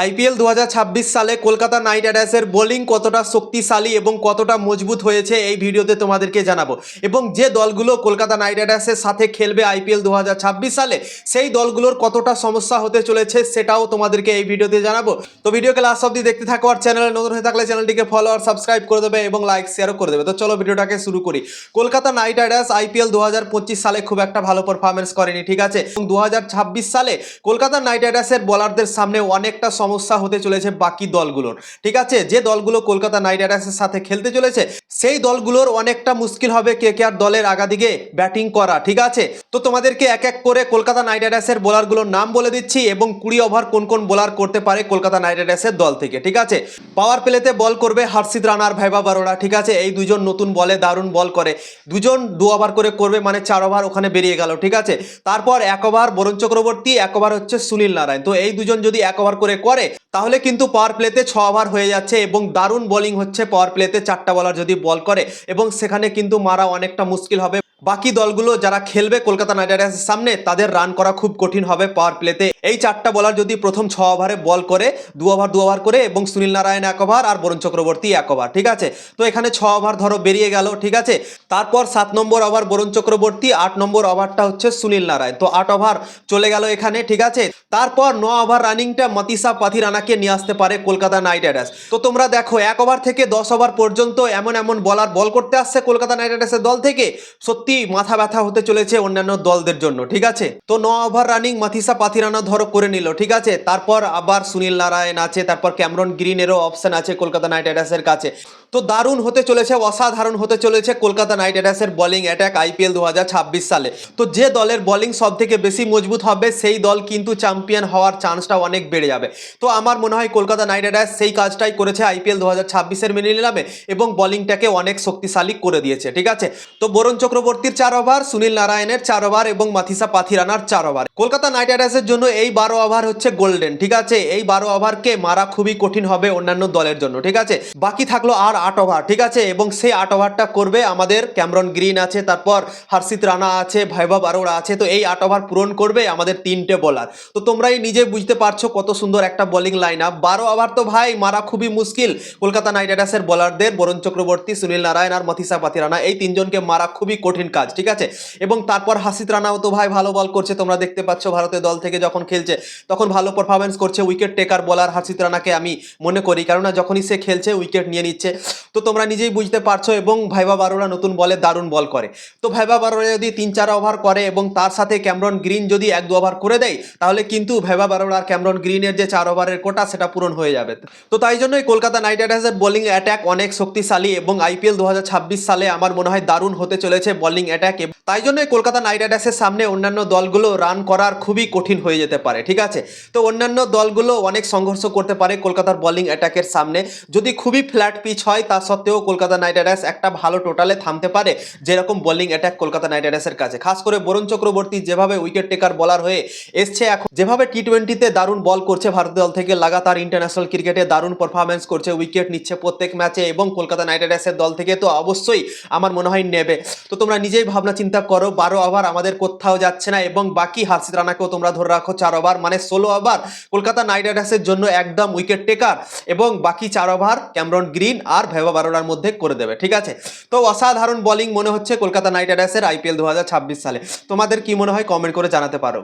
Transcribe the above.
IPL দু হাজার ছাব্বিশ সালে কলকাতা নাইট রাইডার্সের বোলিং কতটা শক্তিশালী এবং কতটা মজবুত হয়েছে এই ভিডিওতে তোমাদেরকে জানাব। এবং যে দলগুলো কলকাতা নাইট রাইডার্সের সাথে খেলবে আইপিএল দু হাজার ছাব্বিশ সালে, সেই দলগুলোর কতটা সমস্যা হতে চলেছে সেটাও তোমাদেরকে এই ভিডিওতে জানাব। তো ভিডিওকে লাস্ট অব্দি দেখতে থাকো আর চ্যানেলে নতুন হয়ে থাকলে চ্যানেলটিকে ফলো আর সাবস্ক্রাইব করে দেবে এবং লাইক শেয়ারও করে দেবে। তো চলো ভিডিওটাকে শুরু করি। কলকাতা নাইট রাইডার্স আইপিএল দু হাজার পঁচিশ সালে খুব একটা ভালো পারফরমেন্স করেনি, ঠিক আছে? এবং দু হাজার ছাব্বিশ সালে কলকাতা নাইট রাইডার্সের বোলারদের সামনে অনেকটা সমস্যা হতে চলেছে বাকি দলগুলোর। ঠিক আছে? যে দলগুলো কলকাতা নাইট রাইডার্সের সাথে খেলতে চলেছে, সেই দলগুলোর অনেকটা মুশকিল হবে কে কে আর দলের আগাদিকে ব্যাটিং করা, ঠিক আছে? তো তোমাদেরকে এক এক করে কলকাতা নাইট রাইডার্সের বোলারগুলোর নাম বলে দিচ্ছি এবং কুড়ি ওভার কোন কোন বোলার করতে পারে কলকাতা নাইট রাইডার্সের দল থেকে, ঠিক আছে? পাওয়ার প্লেতে বল করবে হার্ষিত রানার ভাইবা বারোড়া ঠিক আছে? এই দুজন নতুন বলে দারুণ বল করে। দুজন দু ওভার করে করবে মানে চার ওভার ওখানে বেরিয়ে গেল, ঠিক আছে? তারপর এক ওভার বরুণ চক্রবর্তী, এক ওভার হচ্ছে সুনীল নারায়ণ। তো এই দুজন যদি এক ওভার করে করে তাহলে কিন্তু পাওয়ার প্লেতে ছ ওভার হয়ে যাচ্ছে এবং দারুণ বোলিং হচ্ছে পাওয়ার প্লেতে চারটা বলার যদি বল করে এবং সেখানে কিন্তু মারা অনেকটা মুশকিল হবে। বাকি দলগুলো যারা খেলবে কলকাতা নাইট রাইডার্সের সামনে, তাদের রান করা খুব কঠিন হবে পাওয়ার প্লেতে এই চারটা বলার যদি প্রথম ছ ওভারে বল করে, দু ওভার দু ওভার করে এবং সুনীল নারায়ণ এক ওভার আর বরুণ চক্রবর্তী এক ওভার ঠিক আছে? তো এখানে ছ ওভার ধরো বেরিয়ে গেল, ঠিক আছে? তারপর সাত নম্বর ওভার বরুণ চক্রবর্তী, আট নম্বর ওভারটা হচ্ছে সুনীল নারায়ণ। তো আট ওভার চলে গেল এখানে, ঠিক আছে? তারপর ন ওভার রানিংটা মতিসা পাথিরানাকে নিয়ে আসতে পারে কলকাতা নাইট রাইডার্স। তো তোমরা দেখো, এক ওভার থেকে দশ ওভার পর্যন্ত এমন এমন বলার বল করতে আসছে কলকাতা নাইট রাইডার্সের দল থেকে। সত্যি মাথা ব্যথা হতে চলেছে অন্যান্য দলদের জন্য, ঠিক আছে? তো ন ওভার রানিং, মাথিসা পাথিরানা ধরো করে নিল, ঠিক আছে? তারপর আবার সুনীল নারায়ণ আছে, তারপর ক্যামরন গ্রিনেরও অপশন আছে কলকাতা নাইট রাইডার্সের কাছে। তো দারুণ হতে চলেছে, অসাধারণ হতে চলেছে কলকাতা নাইট রাইডার্সের বোলিং অ্যাটাক আইপিএল দু হাজার ছাব্বিশ সালে। তো যে দলের বোলিং সব থেকে বেশি মজবুত হবে, সেই দল কিন্তু চ্যাম্পিয়ন হওয়ার চান্সটা অনেক বেড়ে যাবে। তো আমার মনে হয় কলকাতা নাইট রাইডার্স সেই কাজটাই করেছে আইপিএল দু হাজার ছাব্বিশের মেনে নিলামে এবং বোলিংটাকে অনেক শক্তিশালী করে দিয়েছে, ঠিক আছে? তো বরুণ চক্রবর্তীর চার ওভার সুনীল নারায়ণের চার ওভার এবং মাথিসা পাথিরানার চার ওভার কলকাতা নাইট রাইডার্সের জন্য এই বারো ওভার হচ্ছে গোল্ডেন ঠিক আছে? এই বারো ওভারকে মারা খুবই কঠিন হবে অন্যান্য দলের জন্য, ঠিক আছে? বাকি থাকল আর আট ওভার, ঠিক আছে? এবং সেই আট ওভারটা করবে আমাদের ক্যামরন গ্রিন আছে, তারপর হর্ষিত রানা আছে ভৈভব আরোড়া আছে, তো এই আট ওভার পূরণ করবে আমাদের তিনটে বোলার তো তোমরাই নিজে বুঝতে পারছ কত সুন্দর একটা বোলিং লাইন আপ বারো ওভার তো ভাই, মারা খুবই মুশকিল। কলকাতা নাইট রাইডার্সের বোলারদের বরুণ চক্রবর্তী, সুনীল নারায়ণ আর মথিসা পাথিরানা, এই তিনজনকে মারা খুবই কঠিন কাজ, ঠিক আছে? এবং তারপর হাসিত রানাও তো ভাই ভালো বল করছে, তোমরা দেখতে পাচ্ছ ভারতের দল থেকে যখন খেলছে, তখন ভালো পারফরমেন্স করছে উইকেট টেকার বলার হাসিত রানাকে আমি মনে করি, কেননা যখনই সে খেলছে উইকেট নিয়ে নিচ্ছে। তো তোমরা নিজেই বুঝতে পারছ এবং ভাইবা বারোরা নতুন বলে দারুণ বল করে। তো ভাইবা বারোরা যদি তিন চার ওভার করে এবং তার সাথে ক্যামরন গ্রিন যদি এক দু ওভার করে দেয়, তাহলে কিন্তু ভাইবা বারোরা আর ক্যামরন গ্রিনের যে চার ওভারের কোটা সেটা পূরণ হয়ে যাবে। তো তাই জন্যই কলকাতা নাইট রাইডার্সের বোলিং অ্যাটাক অনেক শক্তিশালী এবং আইপিএল দু হাজার ছাব্বিশ সালে আমার মনে হয় দারুণ হতে চলেছে বোলিং অ্যাটাক তাই জন্যই কলকাতা নাইট রাইডার্সের সামনে অন্যান্য দলগুলো রান করার খুবই কঠিন হয়ে যেতে পারে, ঠিক আছে? তো অন্যান্য দলগুলো অনেক সংঘর্ষ করতে পারে কলকাতার বোলিং অ্যাটাকের সামনে। যদি খুবই ফ্ল্যাট পিচ হয় তা সত্ত্বেও কলকাতা নাইট রাইডার্স একটা ভালো টোটালে থামতে পারে যেরকম বোলিং অ্যাটাক কলকাতা নাইট রাইডার্সের কাছে। খাস করে বরুণ চক্রবর্তী যেভাবে উইকেট টেকার বলার হয়ে এসছে এখন, যেভাবে টি টোয়েন্টিতে দারুণ বল করছে ভারতীয় দল থেকে, লাগাতার ইন্টারন্যাশনাল ক্রিকেটে দারুণ পারফরমেন্স করছে উইকেট নিচ্ছে প্রত্যেক ম্যাচে এবং কলকাতা নাইট রাইডার্সের দল থেকে তো অবশ্যই আমার মনে হয় নেবে। তো তোমরা নিজেই ভাবনা চিন্তা করো, বারো ওভার আমাদের কোথাও যাচ্ছে না এবং বাকি হার্ষিত রানাকেও তোমরা ধরে রাখো চার ওভার মানে ষোলো ওভার কলকাতা নাইট রাইডার্সের জন্য একদম উইকেট টেকার এবং বাকি চার ওভার ক্যামরন গ্রিন আর ভেবা বারোটার মধ্যে করে দেবে, ঠিক আছে? তো অসাধারণ বোলিং মনে হচ্ছে কলকাতা নাইট রাইডার্সের আইপিএল দু হাজার ছাব্বিশ সালে। তোমাদের কি মনে হয়? কমেন্ট করে জানাতে পারো।